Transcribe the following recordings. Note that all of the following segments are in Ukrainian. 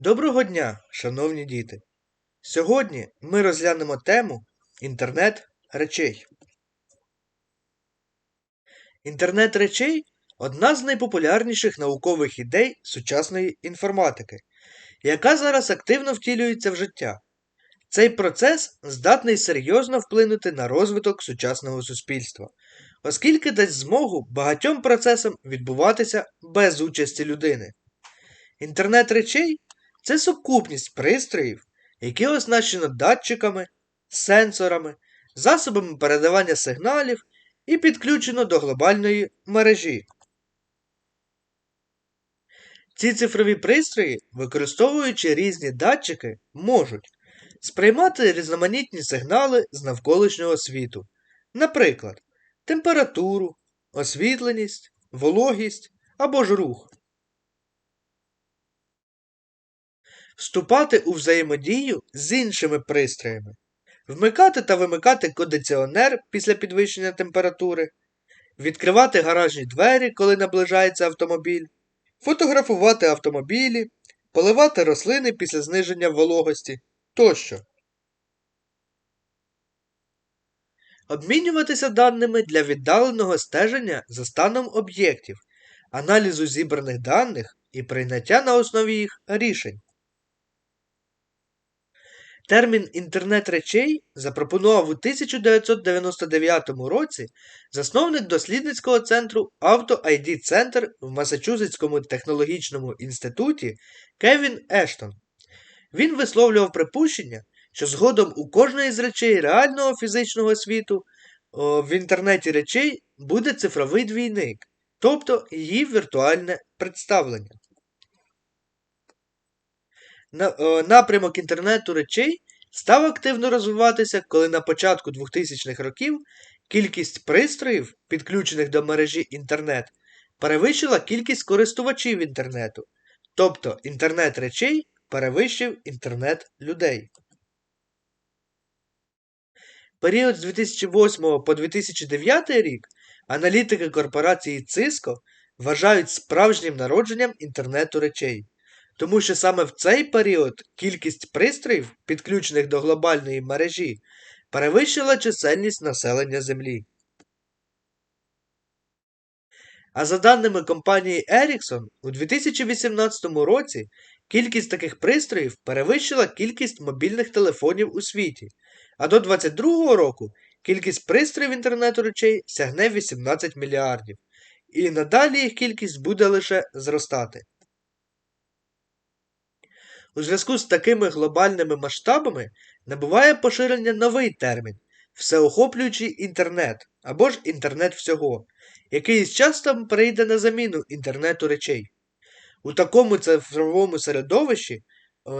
Доброго дня, шановні діти! Сьогодні ми розглянемо тему Інтернет речей. Інтернет речей одна з найпопулярніших наукових ідей сучасної інформатики, яка зараз активно втілюється в життя. Цей процес здатний серйозно вплинути на розвиток сучасного суспільства, оскільки дасть змогу багатьом процесам відбуватися без участі людини. Інтернет речей це сукупність пристроїв, які оснащено датчиками, сенсорами, засобами передавання сигналів і підключено до глобальної мережі. Ці цифрові пристрої, використовуючи різні датчики, можуть сприймати різноманітні сигнали з навколишнього світу, наприклад, температуру, освітленість, вологість або ж рух. Вступати у взаємодію з іншими пристроями, вмикати та вимикати кондиціонер після підвищення температури, відкривати гаражні двері, коли наближається автомобіль, фотографувати автомобілі, поливати рослини після зниження вологості тощо. Обмінюватися даними для віддаленого стеження за станом об'єктів, аналізу зібраних даних і прийняття на основі їх рішень. Термін інтернет речей запропонував у 1999 році засновник дослідницького центру Auto ID Center в Масачусетському технологічному інституті Кевін Ештон. Він висловлював припущення, що згодом у кожної з речей реального фізичного світу о, в інтернеті речей буде цифровий двійник, тобто її віртуальне представлення. Е, напрямок інтернету речей став активно розвиватися, коли на початку 2000-х років кількість пристроїв, підключених до мережі інтернет, перевищила кількість користувачів інтернету, тобто інтернет речей перевищив інтернет людей. Період з 2008 по 2009 рік аналітики корпорації Cisco вважають справжнім народженням інтернету речей тому що саме в цей період кількість пристроїв, підключених до глобальної мережі, перевищила чисельність населення Землі. А за даними компанії Ericsson, у 2018 році кількість таких пристроїв перевищила кількість мобільних телефонів у світі, а до 2022 року кількість пристроїв інтернету речей сягне 18 мільярдів, і надалі їх кількість буде лише зростати. У зв'язку з такими глобальними масштабами набуває поширення новий термін всеохоплюючий інтернет або ж інтернет всього, який з часом перейде на заміну інтернету речей. У такому цифровому середовищі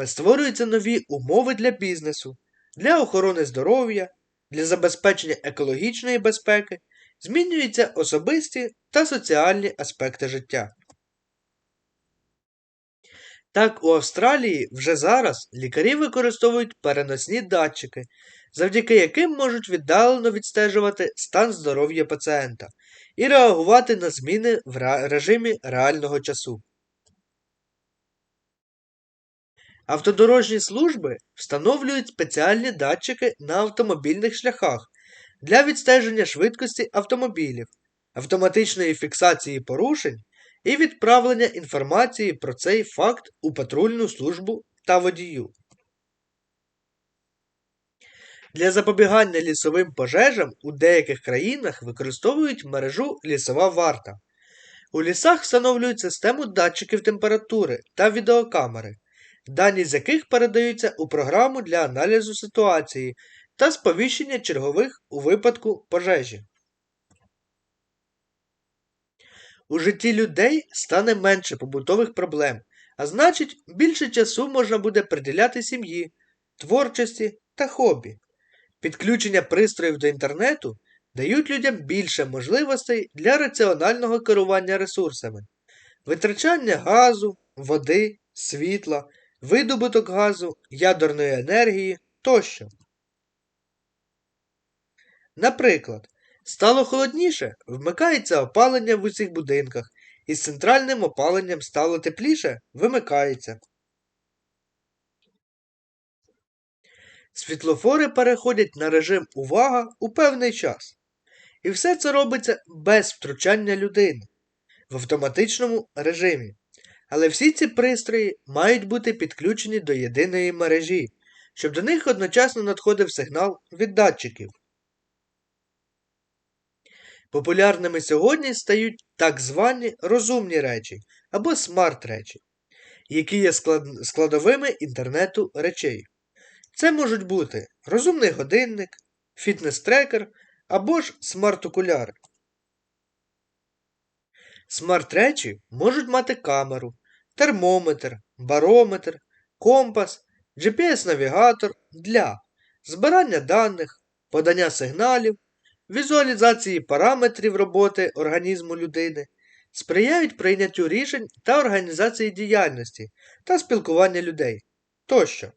е, створюються нові умови для бізнесу, для охорони здоров'я, для забезпечення екологічної безпеки, змінюються особисті та соціальні аспекти життя. Так, у Австралії вже зараз лікарі використовують переносні датчики, завдяки яким можуть віддалено відстежувати стан здоров'я пацієнта і реагувати на зміни в режимі реального часу. Автодорожні служби встановлюють спеціальні датчики на автомобільних шляхах для відстеження швидкості автомобілів, автоматичної фіксації порушень і відправлення інформації про цей факт у патрульну службу та водію. Для запобігання лісовим пожежам у деяких країнах використовують мережу лісова варта. У лісах встановлюють систему датчиків температури та відеокамери, дані з яких передаються у програму для аналізу ситуації та сповіщення чергових у випадку пожежі. У житті людей стане менше побутових проблем, а значить, більше часу можна буде приділяти сім'ї, творчості та хобі. Підключення пристроїв до інтернету дають людям більше можливостей для раціонального керування ресурсами, витрачання газу, води, світла, видобуток газу, ядерної енергії тощо. Наприклад, Стало холодніше, вмикається опалення в усіх будинках, і з центральним опаленням стало тепліше, вимикається. світлофори переходять на режим увага у певний час. І все це робиться без втручання людини в автоматичному режимі. Але всі ці пристрої мають бути підключені до єдиної мережі, щоб до них одночасно надходив сигнал від датчиків. Популярними сьогодні стають так звані розумні речі або смарт-речі, які є складовими інтернету речей. Це можуть бути розумний годинник, фітнес-трекер або ж смарт-окуляри. Смарт-речі можуть мати камеру, термометр, барометр, компас, GPS-навігатор для збирання даних, подання сигналів, візуалізації параметрів роботи організму людини, сприяють прийняттю рішень та організації діяльності та спілкування людей тощо.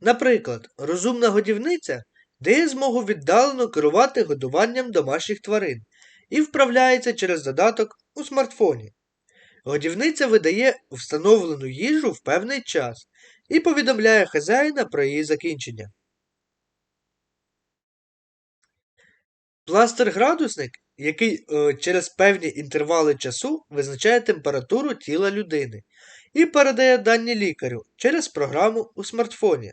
Наприклад, розумна годівниця дає змогу віддалено керувати годуванням домашніх тварин і вправляється через додаток у смартфоні. Годівниця видає встановлену їжу в певний час і повідомляє хазяїна про її закінчення. Пластир-градусник, який е, через певні інтервали часу визначає температуру тіла людини і передає дані лікарю через програму у смартфоні.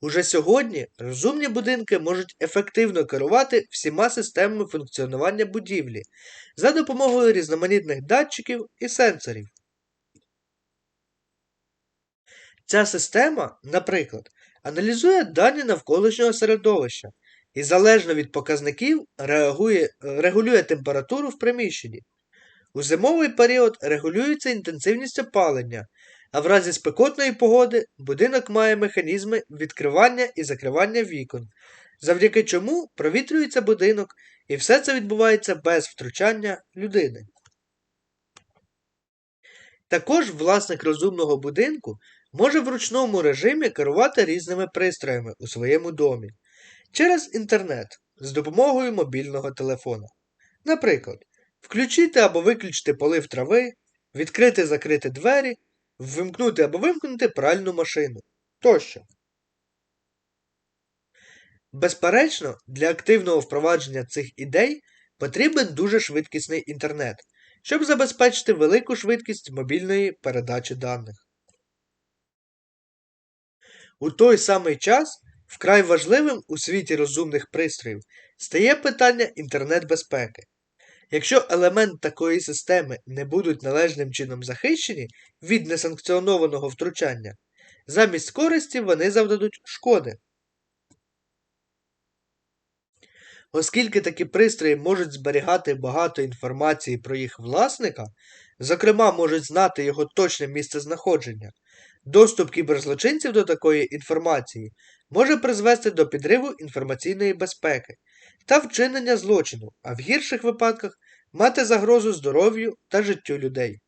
Уже сьогодні розумні будинки можуть ефективно керувати всіма системами функціонування будівлі за допомогою різноманітних датчиків і сенсорів. Ця система, наприклад, аналізує дані навколишнього середовища і залежно від показників реагує, регулює температуру в приміщенні. У зимовий період регулюється інтенсивність опалення, а в разі спекотної погоди будинок має механізми відкривання і закривання вікон, завдяки чому провітрюється будинок і все це відбувається без втручання людини. Також власник розумного будинку може в ручному режимі керувати різними пристроями у своєму домі через інтернет з допомогою мобільного телефона. Наприклад, включити або виключити полив трави, відкрити закрити двері вимкнути або вимкнути пральну машину тощо. Безперечно, для активного впровадження цих ідей потрібен дуже швидкісний інтернет, щоб забезпечити велику швидкість мобільної передачі даних. У той самий час вкрай важливим у світі розумних пристроїв стає питання інтернет-безпеки. Якщо елементи такої системи не будуть належним чином захищені від несанкціонованого втручання, замість користі вони завдадуть шкоди. Оскільки такі пристрої можуть зберігати багато інформації про їх власника, зокрема можуть знати його точне місце знаходження, доступ кіберзлочинців до такої інформації може призвести до підриву інформаційної безпеки та вчинення злочину, а в гірших випадках мати загрозу здоров'ю та життю людей.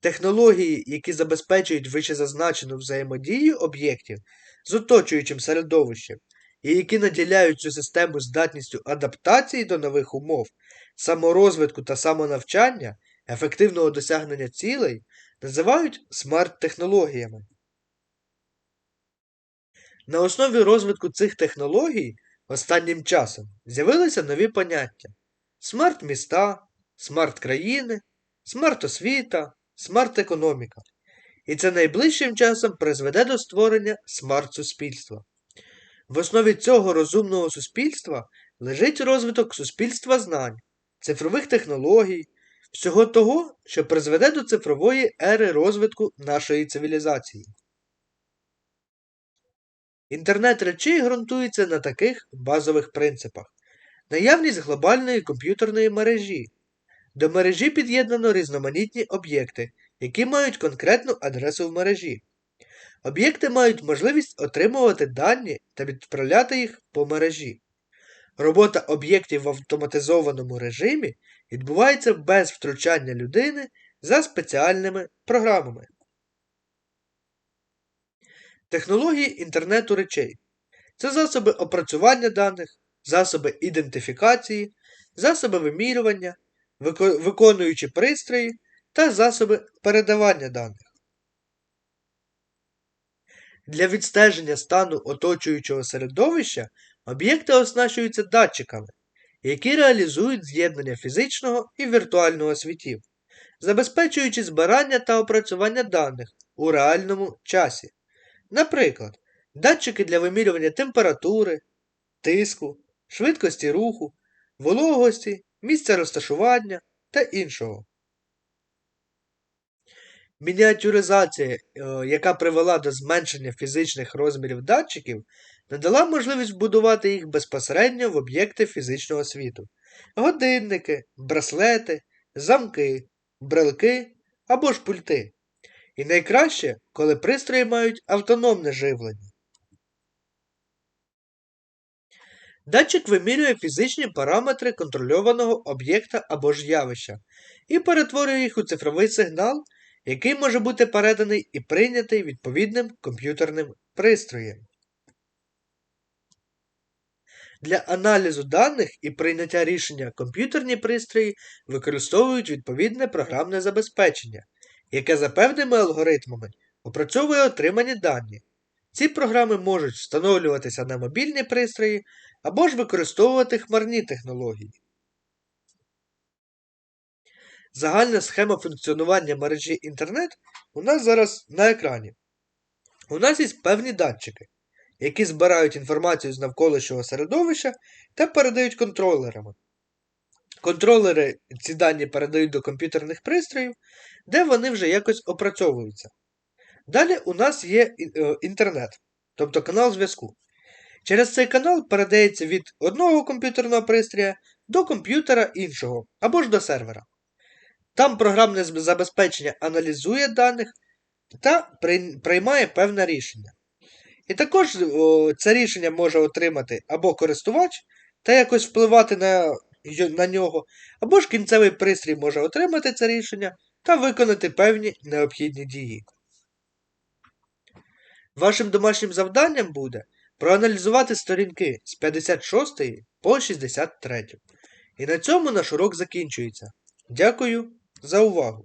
Технології, які забезпечують вищезазначену взаємодію об'єктів з оточуючим середовищем, і які наділяють цю систему здатністю адаптації до нових умов, саморозвитку та самонавчання, ефективного досягнення цілей, називають смарт-технологіями. На основі розвитку цих технологій останнім часом з'явилися нові поняття: смарт-міста, смарт-країни, смарт-освіта, смарт-економіка. І це найближчим часом призведе до створення смарт-суспільства. В основі цього розумного суспільства лежить розвиток суспільства знань, цифрових технологій, всього того, що призведе до цифрової ери розвитку нашої цивілізації. Інтернет речей ґрунтується на таких базових принципах: наявність глобальної комп'ютерної мережі. До мережі під'єднано різноманітні об'єкти, які мають конкретну адресу в мережі. Об'єкти мають можливість отримувати дані та відправляти їх по мережі. Робота об'єктів в автоматизованому режимі відбувається без втручання людини за спеціальними програмами. Технології інтернету речей це засоби опрацювання даних, засоби ідентифікації, засоби вимірювання, виконуючі пристрої та засоби передавання даних. Для відстеження стану оточуючого середовища об'єкти оснащуються датчиками, які реалізують з'єднання фізичного і віртуального світів, забезпечуючи збирання та опрацювання даних у реальному часі. Наприклад, датчики для вимірювання температури, тиску, швидкості руху, вологості, місця розташування та іншого. Мініатюризація, е, яка привела до зменшення фізичних розмірів датчиків, надала можливість вбудувати їх безпосередньо в об'єкти фізичного світу: годинники, браслети, замки, брелки або ж пульти. І найкраще, коли пристрої мають автономне живлення. Датчик вимірює фізичні параметри контрольованого об'єкта або ж явища і перетворює їх у цифровий сигнал, який може бути переданий і прийнятий відповідним комп'ютерним пристроєм. Для аналізу даних і прийняття рішення комп'ютерні пристрої використовують відповідне програмне забезпечення, яке за певними алгоритмами опрацьовує отримані дані. Ці програми можуть встановлюватися на мобільні пристрої або ж використовувати хмарні технології. Загальна схема функціонування мережі інтернет у нас зараз на екрані. У нас є певні датчики, які збирають інформацію з навколишнього середовища та передають контролерами. Контролери ці дані передають до комп'ютерних пристроїв, де вони вже якось опрацьовуються. Далі у нас є інтернет, тобто канал зв'язку. Через цей канал передається від одного комп'ютерного пристрія до комп'ютера іншого або ж до сервера. Там програмне забезпечення аналізує даних та приймає певне рішення. І також о, це рішення може отримати або користувач та якось впливати на, на нього, або ж кінцевий пристрій може отримати це рішення та виконати певні необхідні дії. Вашим домашнім завданням буде проаналізувати сторінки з 56 по 63. І на цьому наш урок закінчується. Дякую за увагу!